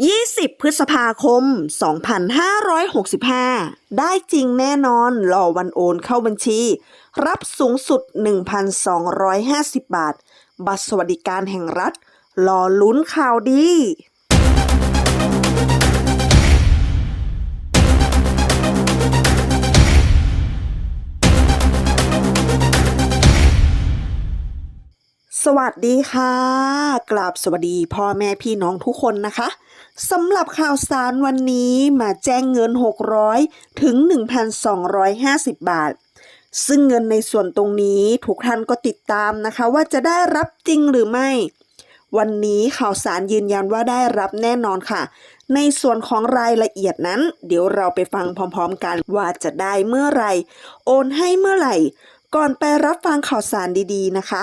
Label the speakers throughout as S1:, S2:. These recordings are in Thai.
S1: 20 พฤษภาคม 2565 ได้จริงแน่นอนรอวันโอนเข้าบัญชี รับสูงสุด 1,250 บาท บัตรสวัสดิการแห่งรัฐ รอลุ้นข่าวดี สวัสดีค่ะ กราบสวัสดีพ่อแม่พี่น้องทุกคนนะคะสำหรับข่าวสารวันนี้มาแจ้งเงิน 600 ถึง 1,250 บาท ซึ่งเงินในส่วนตรงนี้ทุกท่านก็ติดตามนะคะ ว่าจะได้รับจริงหรือไม่ วันนี้ข่าวสารยืนยันว่าได้รับแน่นอนค่ะ ในส่วนของรายละเอียดนั้น เดี๋ยวเราไปฟังพร้อมๆกันว่าจะได้เมื่อไหร่ โอนให้เมื่อไหร่ ก่อนไปรับฟังข่าวสารดีๆนะคะ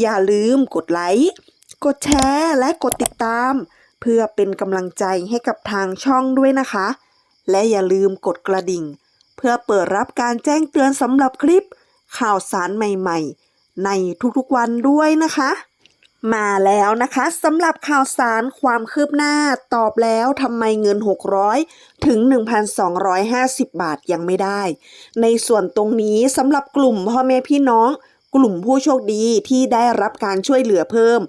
S1: อย่าลืมกดไลค์ กดแชร์และกดติดตาม เพื่อเป็นกำลังใจให้กับทางช่องด้วยนะคะ และอย่าลืมกดกระดิ่ง เพื่อเปิดรับการแจ้งเตือนสำหรับคลิป ข่าวสารใหม่ๆ ในทุกๆวันด้วยนะคะ มาแล้วนะคะสำหรับข่าวสารความคืบหน้าตอบแล้วทำไมเงิน 600 ถึง 1,250 บาทยังไม่ได้ ในส่วนตรงนี้สำหรับกลุ่มพ่อแม่พี่น้อง กลุ่มผู้โชคดีที่ได้รับการช่วยเหลือเพิ่ม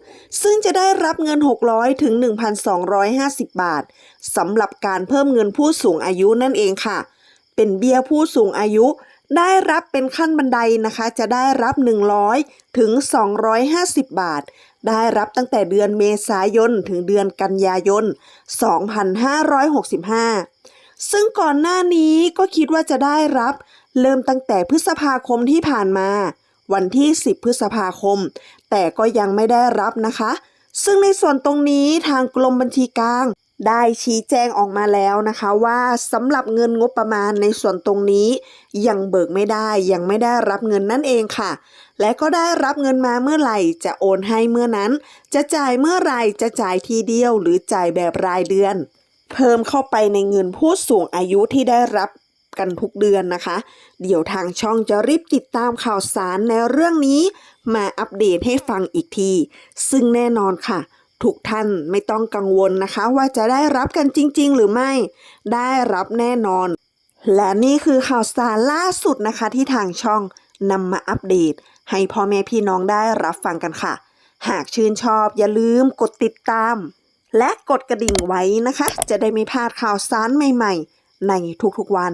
S1: ซึ่งจะได้รับเงิน 600 ถึง 1,250 บาทสำหรับการเพิ่มเงินผู้สูงอายุนั่นเองค่ะ เป็นเบี้ยผู้สูงอายุ ได้รับเป็นขั้นบันไดนะคะ จะได้รับ 100 ถึง 250 บาท ได้รับตั้งแต่เดือนเมษายน ถึงเดือนกันยายน 2565ซึ่งก่อนหน้านี้ก็คิดว่าจะได้รับ เริ่มตั้งแต่พฤษภาคมที่ผ่านมา วันที่ 10 พฤษภาคม แต่ก็ยังไม่ได้รับนะคะ ซึ่งในส่วนตรงนี้ทางกรมบัญชีกลางได้ชี้แจงออกมาแล้วนะคะว่าสำหรับเงินงบประมาณในส่วนตรงนี้ ยังเบิกไม่ได้ยังไม่ได้รับเงินนั่นเองค่ะ และก็ได้รับเงินมาเมื่อไหร่จะโอนให้เมื่อนั้น จะจ่ายเมื่อไหร่จะจ่ายทีเดียวหรือจ่ายแบบรายเดือน เพิ่มเข้าไปในเงินผู้สูงอายุที่ได้รับ กันทุกเดือนนะคะ เดี๋ยวทางช่องจะรีบติดตามข่าวสารในเรื่องนี้ มาอัปเดตให้ฟังอีกที ซึ่งแน่นอนค่ะ ทุกท่านไม่ต้องกังวลนะคะ ว่าจะได้รับกันจริง ๆ หรือไม่ ได้รับแน่นอน และนี่คือข่าวสารล่าสุดนะคะที่ทางช่องนำมาอัปเดต ให้พ่อแม่พี่น้องได้รับฟังกันค่ะ หากชื่นชอบอย่าลืมกดติดตาม และกดกระดิ่งไว้นะคะ จะได้ไม่พลาดข่าวสารใหม่ ๆ ในทุกๆวัน